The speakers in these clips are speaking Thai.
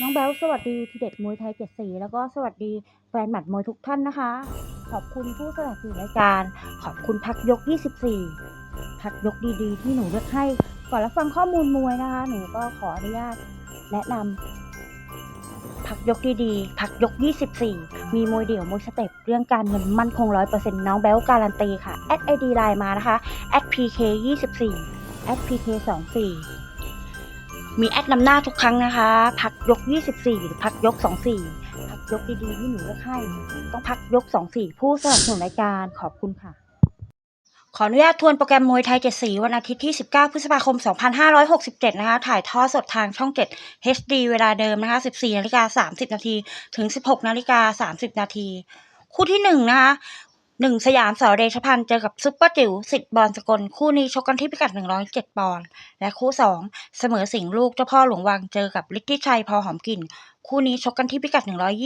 น้องแบลสวัสดีทีเด็ดมวยไทยเจ็ดสีแล้วก็สวัสดีแฟนหมัดมวยทุกท่านนะคะ ขอบคุณผู้สนับสนุนรายการ ขอบคุณพักยก 24 พักยกดีๆ ที่หนูเลือกให้ก่อนรับฟังข้อมูลมวยนะคะ หนูก็ขออนุญาตแนะนำพักยกดีๆพักยก 24 มีมวยเดี่ยวมวยสเต็ปเรื่องการเงินมั่นคง 100%น้องแบลการันตีค่ะแอดไอดีไลน์มานะคะแอด PK 24แอด PK 24 มีแอดนำหน้าทุกครั้งนะคะ พักยก 24หรือพักยก 24 พักยกดีๆที่หนูเลือกให้ ต้องพักยก 24 ผู้สนับสนุนรายการขอบคุณค่ะ ขออนุญาตทวนโปรแกรมมวยไทยเจ็ดสีวันอาทิตย์ที่ 19 พฤษภาคม 2567 นะคะ ถ่ายทอดสดทางช่อง 7 HD เวลาเดิมนะคะ 14นาฬิกา30 นาที ถึง 16นาฬิกา30 นาที คู่ที่1นะคะ หนึ่งสยามสอเดชพันธ์เจอกับซุปเปอร์จิ๋วสิทธิ์บอลสกล คู่นี้ชกกันที่พิกัด 107 ปอนด์และคู่ 2 เสมอสิงห์ลูกเจ้าพ่อหลวงวังเจอกับฤทธิชัยพอหอมกลิ่น คู่นี้ชกกันที่พิกัด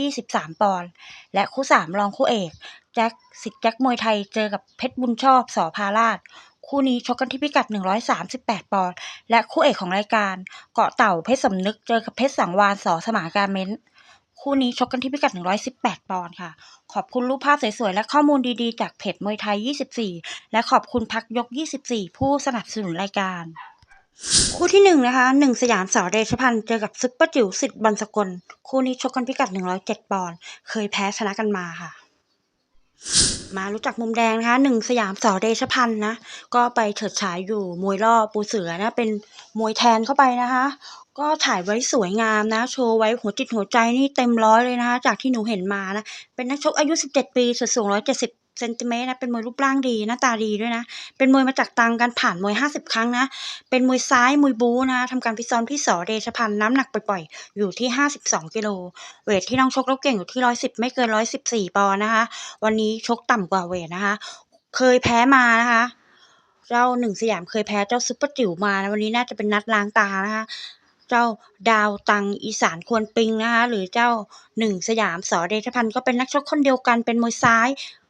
123 ปอนด์และคู่ 3 รองคู่เอกแจ็คสิทธิ์แจ็คมวยไทยเจอกับเพชรบุญชอบสอพาราชคู่นี้ชกกันที่พิกัด 138 ปอนด์และคู่เอกของรายการ เกาะเต่าเพชรสำนึกเจอกับเพชรสังวานสอสมากาเม้นต์ คู่นี้ชกกันที่พิกัด 118 ปอนด์ค่ะ ขอบคุณรูปภาพสวยๆ และข้อมูลดีๆ จากเพจมวยไทย 24 และขอบคุณพักยก 24 ผู้สนับสนุนรายการ คู่ที่หนึ่งนะคะหนึ่งสยามสอเดชพันธ์เจอกับซุปเปอร์จิ๋วสิทธิ์บอลสกล คู่นี้ชกกันพิกัด 107 ปอนด์เคยแพ้ชนะกันมาค่ะ มารู้จักมุมแดงนะคะหนึ่งสยามสอเดชพันธ์นะ ก็ไปเฉิดฉายอยู่มวยรอบปูเสือนะ เป็นมวยแทนเข้าไปนะคะ ก็ถ่ายไว้สวยงามนะ โชว์ไว้หัวจิตหัวใจนี่เต็มร้อยเลยนะคะจากที่หนูเห็นมานะ เป็นนักชกอายุ 17 ปีส่วนสูง 170เซนติเมตรนะเป็นมวยรูปร่างดีหน้าตาดีด้วยนะ เป็นมวยมาจากตังกันผ่านมวย 50 ครั้งนะ เป็นมวยซ้ายมวยบูนะทำการพิซ้อมที่สอเดชพันธ์น้ำหนักปล่อยๆ อยู่ที่ 52 กิโลเวทที่น้องชกแล้วเก่งอยู่ที่ 110 ไม่เกิน 114 ปอนด์นะคะ วันนี้ชกต่ำกว่าเวทนะคะ เคยแพ้มานะคะเจ้าหนึ่งสยามเคยแพ้เจ้าซุปเปอร์จิ๋วมานะวันนี้น่าจะเป็นนัดล้างตานะคะ เจ้าดาวตังอีสานควรปิงนะคะหรือเจ้าหนึ่งสยามสอเดชพันธ์ก็เป็นนักชกคนเดียวกันเป็นมวยซ้าย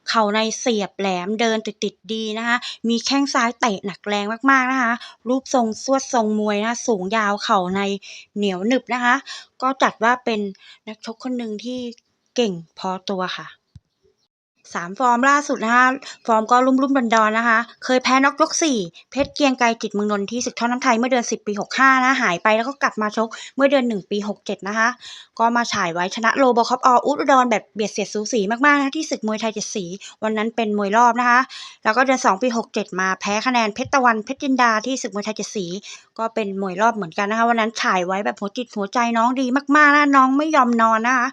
เข่าในเสียบแหลมเดินติดติดดีนะคะมีแข้งซ้ายเตะหนักแรงมากๆนะคะ รูปทรงสวดทรงมวยนะคะสูงยาวเข่าในเหนียวหนึบนะคะ ก็จัดว่าเป็นนักชกคนหนึ่งที่เก่งพอตัวค่ะ สามฟอร์มล่าสุดนะคะฟอร์มก็รุ่มๆดอนๆนนะคะ เคยแพ้น็อกยกสี่เพชรเกียงไกรจิตเมืองนนท์ที่ศึกท่อน้ำไทยเมื่อเดือน 10 ปี 65 นะหายไปแล้วก็กลับมาชกเมื่อเดือน 1 ปี 67 นะคะ ก็มาฉายไว้ชนะโลบอคอปออุดรแบบเบียดเสียดสูสีมากๆนะที่ศึกมวยไทยเจ็ดสีวันนั้นเป็นมวยรอบนะคะ แล้วก็เดือน 2 ปี 67 มาแพ้คะแนนเพชรตะวันเพชรจินดาที่ศึกมวยไทยเจ็ดสีก็เป็นมวยรอบเหมือนกันนะคะวันนั้นฉายไว้แบบหัวจิตหัวใจน้องดีมากๆนะน้องไม่ยอมนอนนะคะ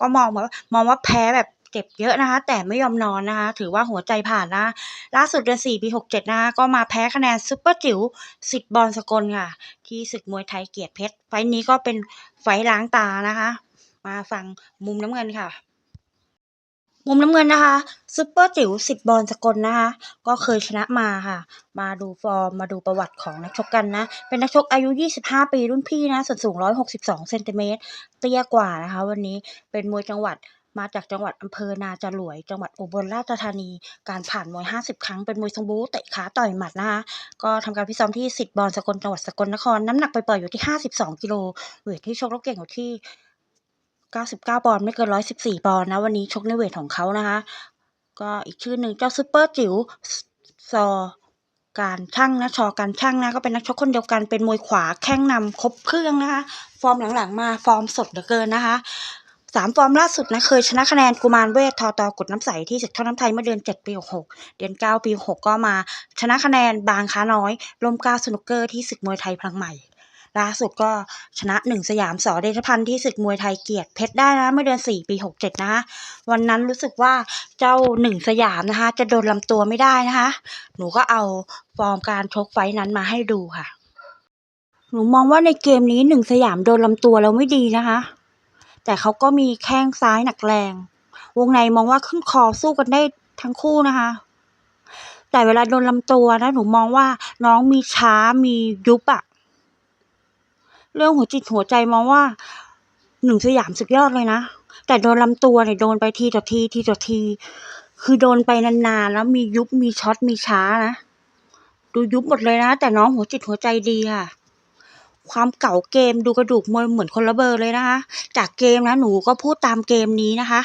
ก็มองว่ามองว่าแพ้แบบ เจ็บเยอะนะคะ แต่ไม่ยอมนอนนะคะ ถือว่าหัวใจผ่านนะล่าสุดเดือน4ปี67นะคะก็มาแพ้คะแนนซุปเปอร์จิ๋วสิทธิ์บอลสกลค่ะ ที่ศึกมวยไทยเกียรติเพชร ไฟท์นี้ก็เป็นไฟท์ล้างตานะคะ มาฟังมุมน้ำเงินค่ะมุมน้ำเงินนะคะซุปเปอร์จิ๋วสิทธิ์บอลสกลนะคะ ก็เคยชนะมาค่ะ มาดูฟอร์มมาดูประวัติของนักชกกันนะ เป็นนักชกอายุ 25 ปีรุ่นพี่นะส่วนสูง 162เซนติเมตรเตี้ยกว่านะคะ วันนี้เป็นมวยจังหวัด มาจากจังหวัดอำเภอนาจรวย จังหวัดอุบลราชธานี การผ่านมวย 50 ครั้ง เป็นมวยทรงบูเตะขาต่อยหมัดนะคะ ก็ทำการพิซ้อมที่สิทธิ์บอลสกลจังหวัดสกลนคร น้ำหนักไปปล่อยอยู่ที่ 52 กิโลเวทที่ชกแล้วเก่งอยู่ที่ 99 ปอนด์ไม่เกิน 114 ปอนด์นะ วันนี้ชกในเวทของเขานะคะ ก็อีกชื่อหนึ่งเจ้าซุปเปอร์จิ๋วซอการช่างนะชอการช่างนะก็เป็นนักชกคนเดียวกันเป็นมวยขวาแข้งนำครบเครื่องนะคะ ฟอร์มหลังๆมาฟอร์มสดเหลือเกินนะคะ สามฟอร์มล่าสุดนะเคยชนะคะแนนกุมารเวททอตอกดน้ำใสที่ศึกท่อน้ำไทยเมื่อเดือน7ปี66เดือน9ปี6ก็มาชนะคะแนนบางค้าน้อยลมก้าสนุกเกอร์ที่ศึกมวยไทยพลังใหม่ล่าสุดก็ชนะหนึ่งสยามสอเดชพันธ์ที่ศึกมวยไทยเกียรติเพชรได้นะเมื่อเดือน 4 ปี 67 นะคะวันนั้นรู้สึกว่าเจ้าหนึ่งสยามนะคะ จะโดนลำตัวไม่ได้นะคะ หนูก็เอาฟอร์มการชกไฟนั้นมาให้ดูค่ะ หนูมองว่าในเกมนี้หนึ่งสยามโดนลำตัวแล้วไม่ดีนะคะ แต่เขาก็มีแข้งซ้ายหนักแรง วงในมองว่าขึ้นคอสู้กันได้ทั้งคู่นะคะ แต่เวลาโดนลำตัวนะหนูมองว่าน้องมีช้ามียุบอะเรื่องหัวจิตหัวใจมองว่าหนึ่งสยามสุดยอดเลยนะ แต่โดนลำตัวเนี่ยโดนไปทีต่อทีทีต่อที คือโดนไปนานๆแล้วมียุบมีช็อตมีช้านะ ดูยุบหมดเลยนะ แต่น้องหัวจิตหัวใจดีค่ะ ความเก่าเกมดูกระดูกมวยเหมือนคนละเบอร์เลยนะคะ จากเกมนะหนูก็พูดตามเกมนี้นะคะ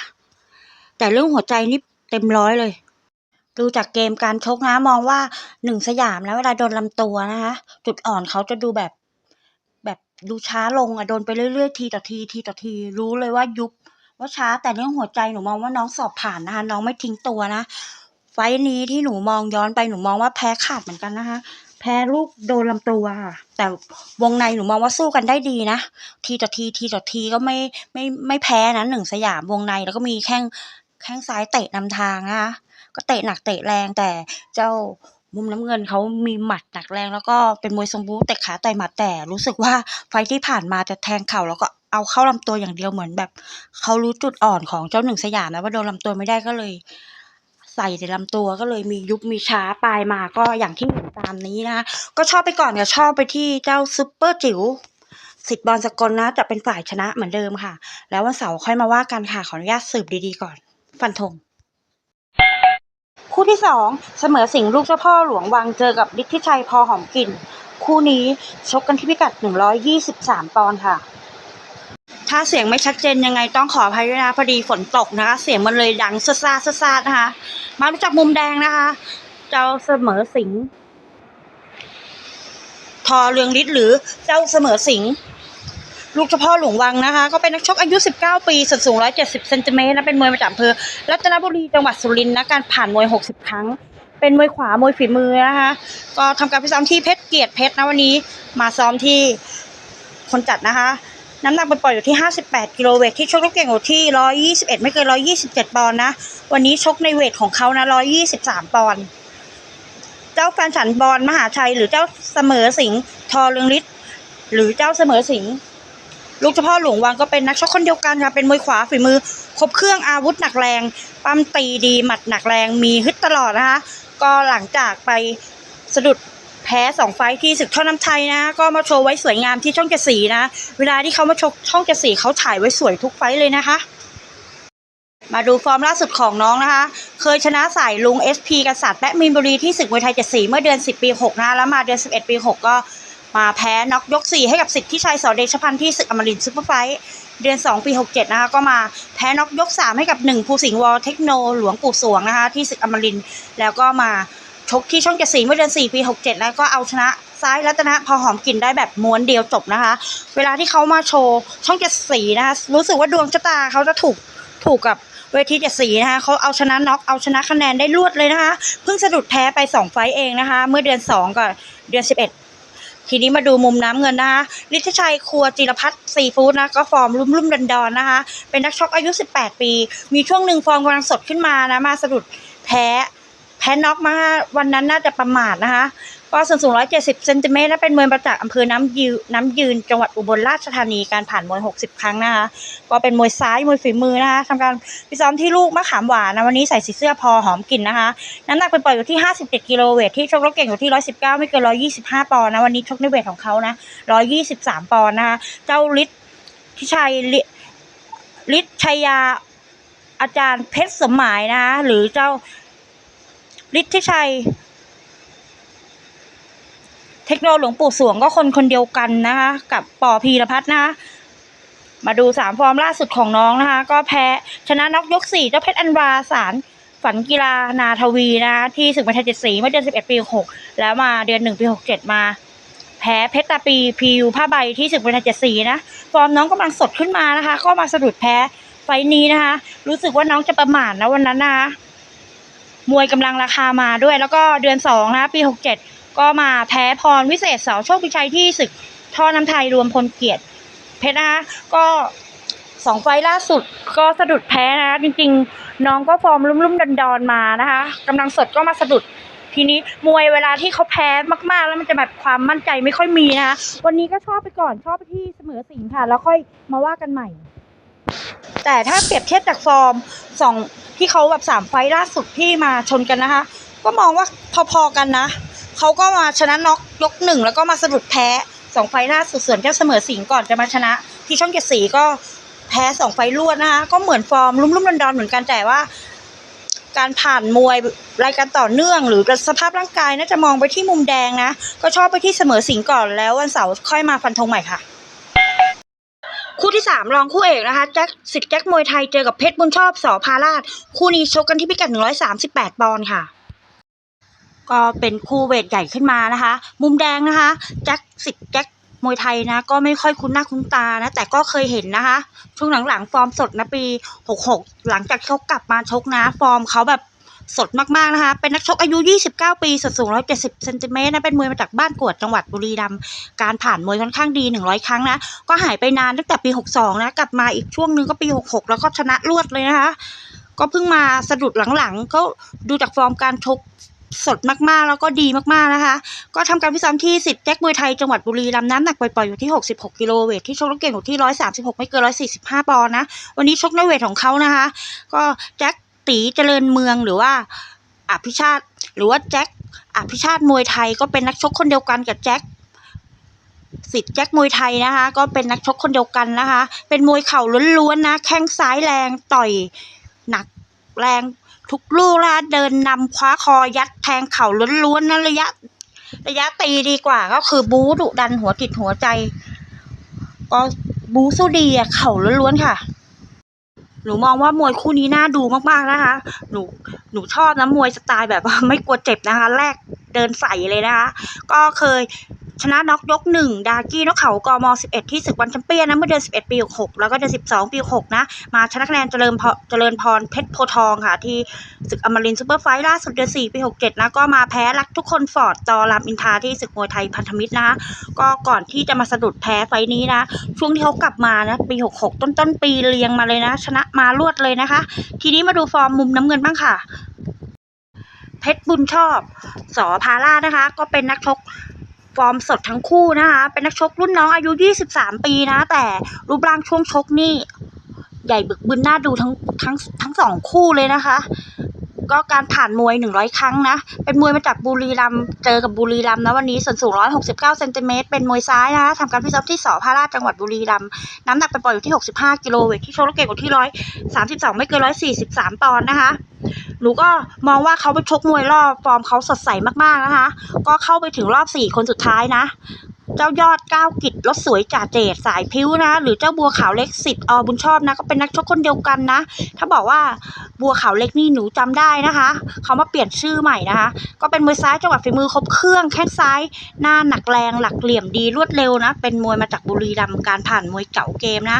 แต่เรื่องหัวใจนี่เต็มร้อยเลย ดูจากเกมการชกนะมองว่าหนึ่งสยามแล้วเวลาโดนลำตัวนะคะ จุดอ่อนเขาจะดูแบบ แบบดูช้าลงอะโดนไปเรื่อยๆทีต่อทีทีต่อที รู้เลยว่ายุบว่าช้าแต่เรื่องหัวใจหนูมองว่าน้องสอบผ่านนะคะน้องไม่ทิ้งตัวนะไฟท์นี้ที่หนูมองย้อนไปหนูมองว่าแพ้ขาดเหมือนกันนะคะ พ้ลูกโดนลำตัวค่ะแต่วงในหนูมองว่าสู้กันได้ดีนะ ทีต่อทีทีต่อทีก็ไม่ไม่ไม่แพ้นะหนึ่งสยามวงในแล้วก็มีแข้งแข้งซ้ายเตะนำทางนะคะก็เตะหนักเตะแรงแต่เจ้ามุมน้ำเงินเขามีหมัดหนักแรงแล้วก็เป็นมวยทรงบู๊เตะขาต่อยหมัดแต่รู้สึกว่าไฟท์ที่ผ่านมาจะแทงเข่าแล้วก็เอาเข้าลำตัวอย่างเดียวเหมือนแบบเขารู้จุดอ่อนของเจ้าหนึ่งสยามนะว่าโดนลำตัวไม่ได้ก็เลย ใส่แต่ลำตัวก็เลยมียุบมีช้าปลายมาก็อย่างที่เห็นตามนี้นะคะก็ชอบไปก่อนกับชอบไปที่เจ้าซุปเปอร์จิ๋วสิทธิ์บอลสกลนะจะเป็นฝ่ายชนะเหมือนเดิมค่ะ แล้ววันเสาร์ค่อยมาว่ากันค่ะ ขออนุญาตสืบดีๆก่อน ฟันธงคู่ที่สองเสมอสิงห์ลูกเจ้าพ่อหลวงวังเจอกับฤทธิชัยพอหอมกลิ่น คู่นี้ชกกันที่พิกัด 123 ปอนด์ค่ะ ถ้าเสียงไม่ชัดเจนยังไงต้องขออภัยด้วยนะพอดีฝนตกนะคะ เสียงมันเลยดังซ่าซ่าซ่านะคะ มารู้จักมุมแดงนะคะ เจ้าเสมอสิงทอเรืองฤทธิ์หรือเจ้าเสมอสิงลูกเจ้าพ่อหลวงวังนะคะ ก็เป็นนักชกอายุ 19 ปีส่วนสูง 170 เซนติเมตรนะเป็นมวยมาจากอำเภอรัตนบุรีจังหวัดสุรินทร์นะการผ่านมวย 60 ครั้ง เป็นมวยขวามวยฝีมือนะคะ ก็ทำการไปซ้อมที่เพชรเกียรติเพชรนะวันนี้มาซ้อมที่คนจัดนะคะ น้ำหนักปล่อยอยู่ที่ 58 กิโลเวทที่ชกลูกเก่งอยู่ที่ 121 ไม่เกิน 127 ปอนด์นะ วันนี้ชกในเวทของเขานะ 123 ปอนด์ เจ้าแฟนฉันบอลมหาชัย หรือเจ้าเสมอสิงห์ทอเรืองฤทธิ์หรือเจ้าเสมอสิงห์ลูกเฉพาะหลวงวังก็เป็นนักชกคนเดียวกันค่ะเป็นมวยขวาฝีมือ ครบเครื่องอาวุธหนักแรง ปั้มตีดีหมัดหนักแรงมีฮึดตลอดนะคะ ก็หลังจากไปสะดุด แพ้สองไฟที่ศึกท่อน้ำไทยนะ ก็มาโชว์ไว้สวยงามที่ช่องเจสีนะ เวลาที่เขามาชกช่องเจสีเขาถ่ายไว้สวยทุกไฟเลยนะคะ มาดูฟอร์มล่าสุดของน้องนะคะ เคยชนะสายลุง SP กษัตริย์และมีนบุรีที่ศึกมวยไทยเจสีเมื่อเดือน 10 ปี 6 นะแล้วมาเดือน 11 ปี 6 ก็มาแพ้น็อกยก 4 ให้กับสิทธิชัยสอเดชพันธ์ที่ศึกอมรินซุปเปอร์ไฟท์เดือน 2 ปี 67 นะคะ ก็มาแพ้น็อกยก 3 ให้กับ 1 ภูสิงห์วอลเทคโนหลวงปู่สวงนะคะ ที่ศึกอมรินแล้วก็มา ชกที่ช่องเจ็ดสีเมื่อเดือน4ปี67 แล้วก็เอาชนะซ้ายรัตนะพอหอมกลิ่นได้แบบม้วนเดียวจบนะคะ เวลาที่เขามาโชว์ช่องเจ็ดสีนะคะรู้สึกว่าดวงชะตาเขาจะถูกถูกกับเวทีเจ็ดสีนะคะเขาเอาชนะน็อกเอาชนะคะแนนได้รวดเลยนะคะ เพิ่งสะดุดแพ้ไปสองไฟเองนะคะ เมื่อเดือนสองกับเดือนสิบเอ็ดทีนี้มาดูมุมน้ำเงินนะคะฤทธิชัยครัวจิรพัฒน์ซีฟู้ดนะก็ฟอร์มรุ่มรุ่มดอนดอนๆนะคะ เป็นนักชกอายุ 18 ปี มีช่วงหนึ่งฟอร์มกำลังสดขึ้นมานะมาสะดุดแพ้ พ้น็อกมาวันนั้นน่าจะประมาทนะคะ ก็ส่วนสูง170เซนติเมตรและเป็นมวยมาจากอำเภอน้ำยืนน้ำยืน จังหวัดอุบลราชธานีการผ่านมวย60ครั้งนะคะ ก็เป็นมวยซ้ายมวยฝีมือนะคะทำการพิซ้อมที่ลูกมะขามหวานนะวันนี้ใส่สีเสื้อพอหอมกลิ่นนะคะ น้ำหนักเป็นปล่อยอยู่ที่57กิโลเวทที่ชกรถเก่งอยู่ที่119ไม่เกิน125ปอนด์นะวันนี้ชกในเวทของเขานะ123ปอนด์นะคะเจ้าฤทธิ์ทิชัยฤทธิ์ชัยยาอาจารย์เพชรสมหมายนะคะหรือเจ้า ฤทธิชัย เทคโนหลวงปู่สวงก็คนคนเดียวกันนะคะ กับปอพีรพัฒน์นะคะมาดูสามฟอร์มล่าสุดของน้องนะคะ ก็แพ้ชนะน็อกยกสี่เจ้าเพชรอันวาสารฝันกีฬานาทวีนะคะที่ศึกมวยไทยเจ็ดสีเมื่อเดือนสิบเอ็ดปีหกแล้วมาเดือนหนึ่งปีหกเจ็ดมา แพ้เพชรตาปีพียูผ้าใบที่ศึกมวยไทยเจ็ดสีนะฟอร์มน้องกำลังสดขึ้นมานะคะ ก็มาสะดุดแพ้ไฟนี้นะคะ รู้สึกว่าน้องจะประมาทนะวันนั้นนะคะ มวยกำลังราคามาด้วย แล้วก็เดือนสองนะปีหกเจ็ดก็มาแพ้พรวิเศษเสาโชคพิชัยที่ศึกท่อน้ำไทยรวมพลเกียรติ เพชรนะคะก็สองไฟล่าสุดก็สะดุดแพ้นะ จริงๆ น้องก็ฟอร์มลุ่มๆดอนๆมานะคะกำลังสดก็มาสะดุดทีนี้มวยเวลาที่เขาแพ้มากๆ แล้วมันจะแบบความมั่นใจไม่ค่อยมีนะคะวันนี้ก็ชอบไปก่อนชอบไปที่เสมอสิงห์ค่ะ แล้วค่อยมาว่ากันใหม่ แต่ถ้าเปรียบเทียบจากฟอร์มสอง ที่เขาแบบสามไฟล่าสุดที่มาชนกันนะคะ ก็มองว่าพอๆกันนะเขาก็มาชนะน็อกยกหนึ่งแล้วก็มาสะดุดแพ้สองไฟล่าสุดส่วนเจ้าเสมอสิงก่อนจะมาชนะ ที่ช่องเจ็ดสีก็แพ้สองไฟล์รวดนะคะก็เหมือนฟอร์มลุ่มๆดอนๆเหมือนกันแต่ว่า การผ่านมวยรายการต่อเนื่อง หรือสภาพร่างกายน่าจะมองไปที่มุมแดงนะ ก็ชอบไปที่เสมอสิงก่อนแล้ววันเสาร์ค่อยมาฟันธงใหม่ค่ะ คู่ที่สามรองคู่เอกนะคะแจ็คสิทธิ์แจ็คมวยไทยเจอกับเพชรบุญชอบสอพาราช คู่นี้ชกกันที่พิกัด 138 ปอนด์ค่ะ ก็เป็นคู่เวทใหญ่ขึ้นมานะคะ มุมแดงนะคะแจ็คสิทธิ์แจ็คมวยไทยนะก็ไม่ค่อยคุ้นหน้าคุ้นตานะ แต่ก็เคยเห็นนะคะ ช่วงหลังๆ ฟอร์มสดนะปี 66 หลังจากเขากลับมาชกนะ ฟอร์มเขาแบบ สดมากๆนะคะ เป็นนักชกอายุ 29 ปีส่วนสูง 170เซนติเมตรนะ เป็นมวยมาจากบ้านกวดจังหวัดบุรีรัมย์ การผ่านมวยค่อนข้างดี 100 ครั้งนะ ก็หายไปนานตั้งแต่ปี 62 นะ กลับมาอีกช่วงหนึงก็ปี 66 แล้วก็ชนะรวดเลยนะคะ ก็เพิ่งมาสะดุดหลังๆ ก็ดูจากฟอร์มการชกสดมากๆ แล้วก็ดีมากๆนะคะ ก็ทำการพิซ้อมที่สิทธิ์แจ็คมวยไทยจังหวัดบุรีรัมย์น้ำหนักปล่อยๆอยู่ที่ 66 กิโลเวทที่ชกแล้วเก่งอยู่ที่ 136 ไม่เกิน 145 ปอนด์นะ วันนี้ชกในเวทของเขานะคะ ก็แจ็ค ตีเจริญเมืองหรือว่าอภิชาติหรือว่าแจ็คอภิชาติมวยไทยก็เป็นนักชกคนเดียวกันกับแจ็คสิทธิ์แจ็คมวยไทยนะคะ ก็เป็นนักชกคนเดียวกันนะคะ เป็นมวยเข่าล้วนๆนะแข้งซ้ายแรงต่อยหนักแรงทุกลูกนะคะเดินนำคว้าคอยัดแทงเข่าล้วนๆนะระยะ ระยะตีดีกว่า ก็คือบู๊ดุดันหัวจิตหัวใจ ก็บู๊สู้ดีอะเข่าล้วนๆค่ะ หนูมองว่ามวยคู่นี้น่าดูมากๆนะคะ หนูหนูชอบนะมวยสไตล์แบบว่าไม่กลัวเจ็บนะคะแรก เดินใส่เลยนะคะ ก็เคยชนะน็อกยกหนึ่งดากี้นกเขากม11 ที่ศึกวันแชมเปี้ยนนะเมื่อเดือน11 ปี 66 แล้วก็เดือน12 ปี 66 นะ มาชนะคะแนนเจริญพรเจริญพรเพชรโพทองค่ะ ที่ศึกอมรินซูเปอร์ไฟท์ล่าสุดเดือน4 ปี 67 นะ ก็มาแพ้รักทุกคนฟอร์ดจอรามอินทาที่ศึกมวยไทยพันธมิตรนะคะก็ก่อนที่จะมาสะดุดแพ้ไฟท์นี้นะ ช่วงที่เขากลับมานะปี 66 ต้นต้นปีเรียงมาเลยนะ ชนะมารวดเลยนะคะ ทีนี้มาดูฟอร์มมุมน้ำเงินบ้างค่ะ เพชรบุญชอบสอพารานะคะ ก็เป็นนักชกฟอร์มสดทั้งคู่นะคะ เป็นนักชกรุ่นน้องอายุ 23 ปีนะ แต่รูปร่างช่วงชกนี่ ใหญ่บึกบึนน่าดูทั้งทั้งทั้งสองคู่เลยนะคะ ก็การผ่านมวย 100 ครั้งนะ เป็นมวยมาจากบุรีรัมเจอกับบุรีรัมนะวันนี้ส่วนสูง 169 เซนติเมตรเป็นมวยซ้ายนะคะทำการพิซ้อมที่สอพาราชจังหวัดบุรีรัมน้ำหนักไปปล่อยอยู่ที่ 65 กิโลเวทที่โชว์ลูกเก่งอยู่ที่ 132 ไม่เกิน 143 ปอนด์นะคะหนูก็มองว่าเขาไปชกมวยรอบฟอร์มเขาสดใสมากๆนะคะ ก็เข้าไปถึงรอบ 4 คนสุดท้ายนะ เจ้ายอดก้าวกิจรถสวยจ่าเจดสายพิ้วนะ หรือเจ้าบัวขาวเล็กสิทธิ์อบุญชอบนะ ก็เป็นนักชกคนเดียวกันนะ ถ้าบอกว่าบัวขาวเล็กนี่หนูจำได้นะคะ เขามาเปลี่ยนชื่อใหม่นะคะ ก็เป็นมวยซ้ายจังหวัดฝีมือครบเครื่องแข้งซ้ายหน้าหนักแรงหลักเหลี่ยมดีรวดเร็วนะ เป็นมวยมาจากบุรีรัมย์การผ่านมวยเก่าเกมนะ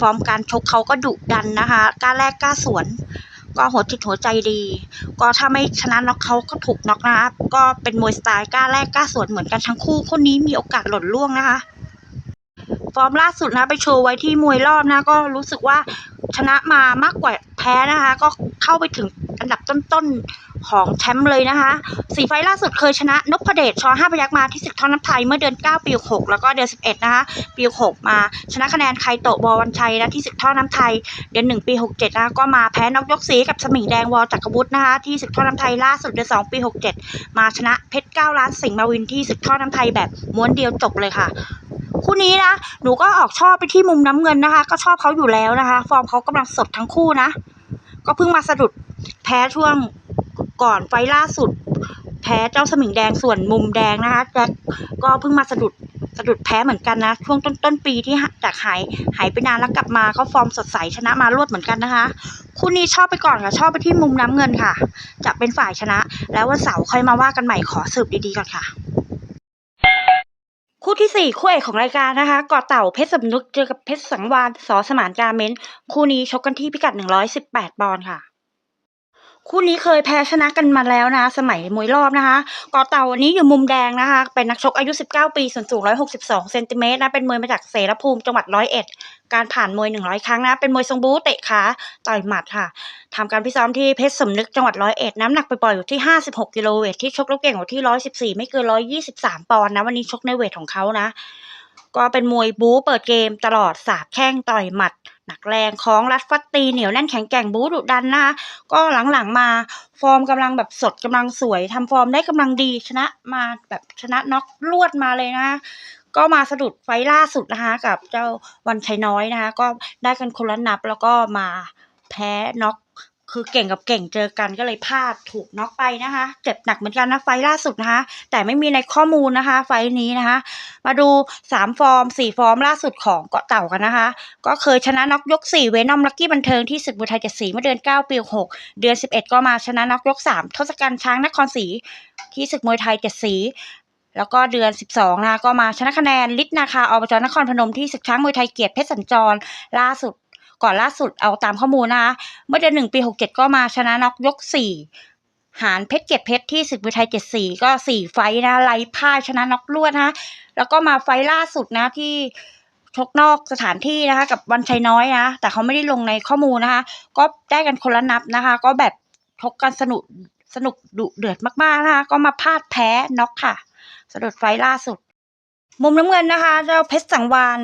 ฟอร์มการชกเขาก็ดุดันนะคะกล้าแลกกล้าสวน ก็หัวจิตหัวใจดี ก็ถ้าไม่ชนะน็อกเขาก็ถูกน็อกนะคะก็เป็นมวยสไตล์กล้าแรกกล้าสวนเหมือนกันทั้งคู่คนนี้มีโอกาสหล่นล่วงนะคะ ฟอร์มล่าสุดนะไปโชว์ไว้ที่มวยรอบนะ ก็รู้สึกว่าชนะมามากกว่าแพ้นะคะ ก็เข้าไปถึง อันดับต้นๆของแชมป์เลยนะคะสีไฟล่าสุดเคยชนะนพเดชชอห้าพยักมาที่ศึกท่อน้ำไทยเมื่อเดือน 9 ปี6แล้วก็เดือน 11 นะคะ ปี6มาชนะคะแนนไคโตะบอวันชัยนะที่ศึกท่อน้ำไทย เดือน 1 ปี 67 นะคะก็มาแพ้นกยกสีกับสมิงแดงวอจักรวุฒินะคะที่ศึกท่อน้ำไทยล่าสุดเดือน 2 ปี 67 มาชนะเพชร9ล้านสิงห์มาวินที่ศึกท่อน้ำไทยแบบม้วนเดียวจบเลยค่ะคู่นี้นะ หนูก็ออกชอบไปที่มุมน้ำเงินนะคะ ก็ชอบเขาอยู่แล้วนะคะ ฟอร์มเขากำลังสดทั้งคู่นะ ก็เพิ่งมาสะดุด แพ้ช่วงก่อนไฟล่าสุด แพ้เจ้าสมิงแดงส่วนมุมแดงนะคะแจ็คก็เพิ่งมาสะดุดสะดุดแพ้เหมือนกันนะ ช่วงต้นต้นปีที่จากหายหายไปนานแล้วกลับมาเขาฟอร์มสดใสชนะมารวดเหมือนกันนะคะ คู่นี้ชอบไปก่อนค่ะ ชอบไปที่มุมน้ำเงินค่ะ จะเป็นฝ่ายชนะ แล้ววันเสาร์ค่อยมาว่ากันใหม่ขอสืบดีๆก่อนค่ะ คู่ที่สี่คู่เอกของรายการนะคะกาะเต่าเพชรสำนึกเจอกับเพชรสังวานสอสมานกาเมนคู่นี้ชกกันที่พิกัด 118 ปอนด์ค่ะ คู่นี้เคยแพ้ชนะกันมาแล้วนะ สมัยมวยรอบนะคะกาะเต่าวันนี้อยู่มุมแดงนะคะ เป็นนักชกอายุ 19 ปีส่วนสูง 162 เซนติเมตรนะ เป็นมวยมาจากเสรภูมิจังหวัดร้อยเอ็ดการผ่านมวย 100 ครั้งนะ เป็นมวยทรงบู๊เตะขาต่อยหมัดค่ะทำการพิซ้อมที่เพชรสำนึกจังหวัดร้อยเอ็ดน้ำหนักไปปล่อยอยู่ที่ 56 กิโลเวทที่ชกแล้วเก่งอยู่ที่ 114 ไม่เกิน 123 ปอนด์นะ วันนี้ชกในเวทของเขานะ ก็เป็นมวยบู๊เปิดเกมตลอดสาบแข้งต่อยหมัด หนักแรงของรัดฟัดตีเหนียวแน่นแข็งแกร่งบู๊ดุดันนะคะก็หลังๆมาฟอร์มกำลังแบบสดกำลังสวยทำฟอร์มได้กำลังดีชนะมาแบบชนะน็อกลวดมาเลยนะก็มาสะดุดไฟล่าสุดนะคะกับเจ้าวันชัยน้อยนะคะก็ได้กันคนละนับแล้วก็มาแพ้น็อก คือเก่งกับเก่งเจอกันก็เลยพลาดถูกน็อกไปนะคะ เจ็บหนักเหมือนกันนะไฟล่าสุดนะคะ แต่ไม่มีในข้อมูลนะคะ ไฟล์นี้นะคะ มาดูสามฟอร์มสี่ฟอร์มล่าสุดของเกาะเต่ากันนะคะ ก็เคยชนะน็อกยกสี่เวนอมลักกี้บันเทิงที่ศึกบุไทยเจ็ดสีเมื่อเดือนเก้าปีหกเดือนสิบเอ็ดก็มาชนะน็อกยกสามทศกัณฐ์ช้างนครศรีที่ศึกมวยไทยเจ็ดสีแล้วก็เดือน 12 นะคะก็มาชนะคะแนนลิศนาคาอบจนครพนมที่ศึกช้างมวยไทยเกียรติเพชรสัญจร ล่าสุด ก่อนล่าสุดเอาตามข้อมูลนะคะ เมื่อเดือนหนึ่งปี67ก็มาชนะน็อกยก4หารเพชรเกียรติเพชรที่ศึกมวยไทย74ก็4ไฟนะไล่พ่ายชนะน็อกลวดนะแล้วก็มาไฟล่าสุดนะที่ชกนอกสถานที่นะคะ กับวันชัยน้อยนะแต่เขาไม่ได้ลงในข้อมูลนะคะ ก็ได้กันคนละนับนะคะ ก็แบบชกกันสนุกสนุกดุเดือดมากๆนะคะ ก็มาพลาดแพ้น็อกค่ะสะดุดไฟล์ล่าสุด มุมน้ำเงินนะคะ เจ้าเพชรสังวาน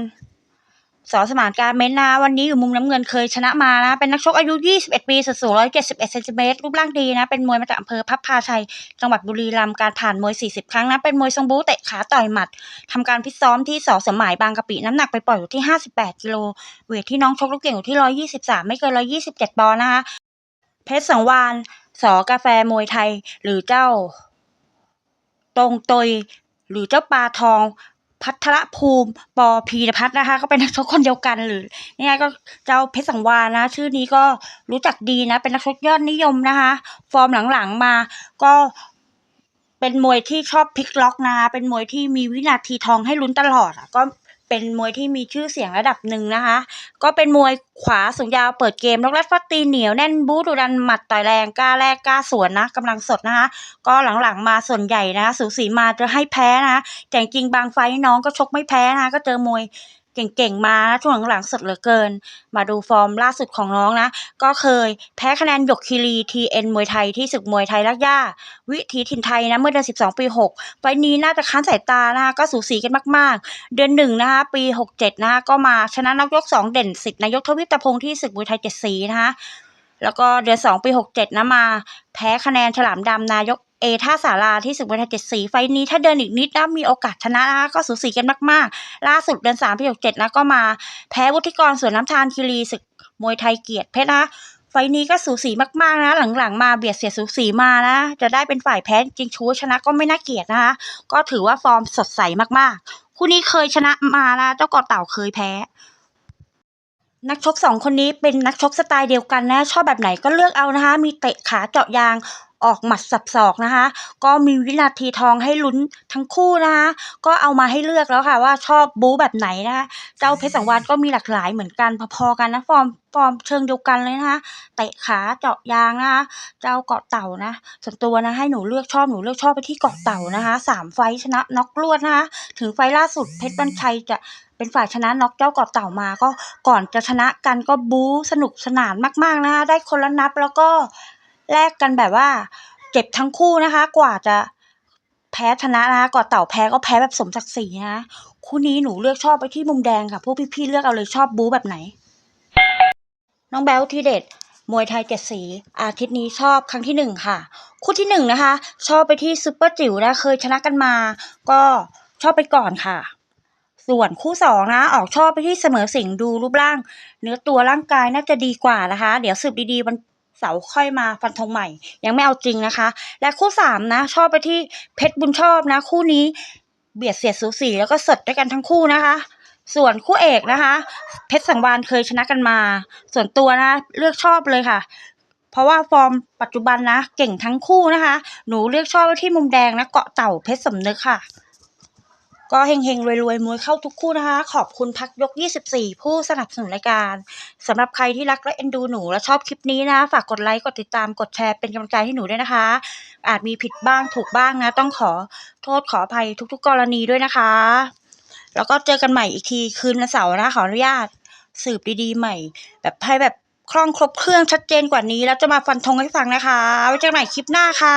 สอสมานการเมนนะวันนี้อยู่มุมน้ำเงินเคยชนะมานะ เป็นนักชกอายุ 21 ปีสูง171เซนติเมตรรูปร่างดีนะ เป็นมวยมาจากอำเภอพับพาชัย จังหวัดบุรีรัมย์การผ่านมวย 40 ครั้งนะ เป็นมวยทรงบู๊เตะขาต่อยหมัดทำการฟิซ้อมที่สอสมหมายบางกะปิ น้ำหนักไปปล่อยอยู่ที่ 58 กิโลเวทที่น้องชกลูกเก่งอยู่ที่ 123 ไม่เกิน 127 ปอนด์นะคะเพชรสังวานสอกาแฟมวยไทย หรือเจ้า ตรงตยหรือเจ้าปลาทอง พัทรภูมิปอพีรพัฒน์นะคะ ก็เป็นนักชกคนเดียวกันหรือเนี่ยก็เจ้าเพชรสังวาลนะ ชื่อนี้ก็รู้จักดีนะ เป็นนักชกยอดนิยมนะคะ ฟอร์มหลังๆมาก็เป็นมวยที่ชอบพลิกล็อกนะคะเป็นมวยที่มีวินาทีทองให้ลุ้นตลอดอะก็ เป็นมวยที่มีชื่อเสียงระดับหนึ่งนะคะ ก็เป็นมวยขวาสูงยาวเปิดเกมล็อกแรดฟัดตีเหนียวแน่นบู๊ดุดันหมัดต่อยแรงกล้าแลกกล้าสวนนะกำลังสดนะคะ ก็หลังๆมาส่วนใหญ่นะคะสูสีมาจะให้แพ้นะคะแต่จริงบางไฟน้องก็ชกไม่แพ้นะคะก็เจอมวย เก่งๆมาช่วงหลังๆสดเหลือเกิน มาดูฟอร์มล่าสุดของน้องนะ ก็เคยแพ้คะแนนหยกคีรีทีเอ็นมวยไทยที่ศึกมวยไทยลักย่า วิถีถิ่นไทยนะเมื่อเดือน 12 ปี 6ไฟล์นี้น่าจะค้านสายตานะคะก็สูสีกันมากๆ เดือนหนึ่งนะคะปี 67 นะคะก็มาชนะนักยก 2 เด่นสิทธิ์นายกทวิตพงศ์ที่ศึกมวยไทยเจ็ดสีนะคะแล้วก็เดือน 2 ปี 67 นะมา แพ้คะแนนฉลามดำนายก เอท่าสาราที่ศึกมวยไทยเจ็ดสีไฟนี้ถ้าเดินอีกนิดนะมีโอกาสชนะนะก็สูสีกันมากๆ ล่าสุดเดือน3ปี67นะก็มา แพ้วุฒิกรสวนน้ำทานคีรีศึกมวยไทยเกียรติเพชรนะไฟนี้ก็สูสีมากๆนะ หลังๆ มาเบียดเสียสูสีมานะ จะได้เป็นฝ่ายแพ้จริงชูชนะก็ไม่น่าเกลียดนะคะ ก็ถือว่าฟอร์มสดใสมากๆ คู่นี้เคยชนะมานะเจ้ากาะเต่าเคยแพ้ นักชกสองคนนี้เป็นนักชกสไตล์เดียวกันนะ ชอบแบบไหนก็เลือกเอานะคะ มีเตะขาเจาะยาง ออกหมัดสับศอกนะคะ ก็มีวินาทีทองให้ลุ้นทั้งคู่นะคะก็เอามาให้เลือกแล้วค่ะว่าชอบบู๊แบบไหนนะคะเจ้าเพชรสังวานก็มีหลากหลายเหมือนกันพอๆกันนะฟอร์มฟอร์มเชิงเดียวกันเลยนะคะเตะขาเจาะยางนะคะเจ้าเกาะเต่านะส่วนตัวนะให้หนูเลือกชอบหนูเลือกชอบไปที่เกาะเต่านะคะสามไฟท์ชนะน็อกลวดนะคะถึงไฟท์ล่าสุดเพชรบัญชัยจะเป็นฝ่ายชนะน็อกเจ้าเกาะเต่ามาก็ก่อนจะชนะกันก็บู๊สนุกสนานมากๆนะคะได้คนละนับแล้วก็ แลกกันแบบว่าเจ็บทั้งคู่นะคะ กว่าจะแพ้ชนะนะคะเกาเต่าแพ้ก็แพ้แบบสมศักดิ์ศรีนะคะคู่นี้หนูเลือกชอบไปที่มุมแดงค่ะพวกพี่ๆเลือกเอาเลยชอบบู๊แบบไหน น้องแบลทีเด็ดมวยไทยเจ็ดสีอาทิตย์นี้ชอบครั้งที่หนึ่งค่ะ คู่ที่หนึ่งนะคะ ชอบไปที่ซุปเปอร์จิ๋วนะเคยชนะกันมา ก็ชอบไปก่อนค่ะ ส่วนคู่สองนะ ออกชอบไปที่เสมอสิงดูรูปร่าง เนื้อตัวร่างกายน่าจะดีกว่านะคะ เดี๋ยวสืบดีๆวัน เสาร์ค่อยมาฟันธงใหม่ ยังไม่เอาจริงนะคะ และคู่สามนะชอบไปที่เพชรบุญชอบนะ คู่นี้เบียดเสียดสูสีแล้วก็สดด้วยกันทั้งคู่นะคะ ส่วนคู่เอกนะคะ เพชรสังวานเคยชนะกันมา ส่วนตัวนะเลือกชอบเลยค่ะ เพราะว่าฟอร์มปัจจุบันนะ เก่งทั้งคู่นะคะ หนูเลือกชอบไว้ที่มุมแดงนะเกาะเต่าเพชรสำนึกค่ะ ก็เฮงๆ รวยๆมวยเข้าทุกคู่นะคะ ขอบคุณพักยก 24 ผู้สนับสนุนรายการสำหรับใครที่รักและเอ็นดูหนูและชอบคลิปนี้นะ ฝากกดไลค์ กดติดตามกดแชร์เป็นกำลังใจให้หนูด้วยนะคะ อาจมีผิดบ้างถูกบ้างนะ ต้องขอโทษขออภัยทุกๆ กรณีด้วยนะคะ แล้วก็เจอกันใหม่อีกทีคืนวันเสาร์นะขออนุญาตสืบดีๆใหม่ แบบให้แบบคล่องครบเครื่องชัดเจนกว่านี้ แล้วจะมาฟันธงให้ฟังนะคะไว้เจอกันใหม่คลิปหน้าค่ะ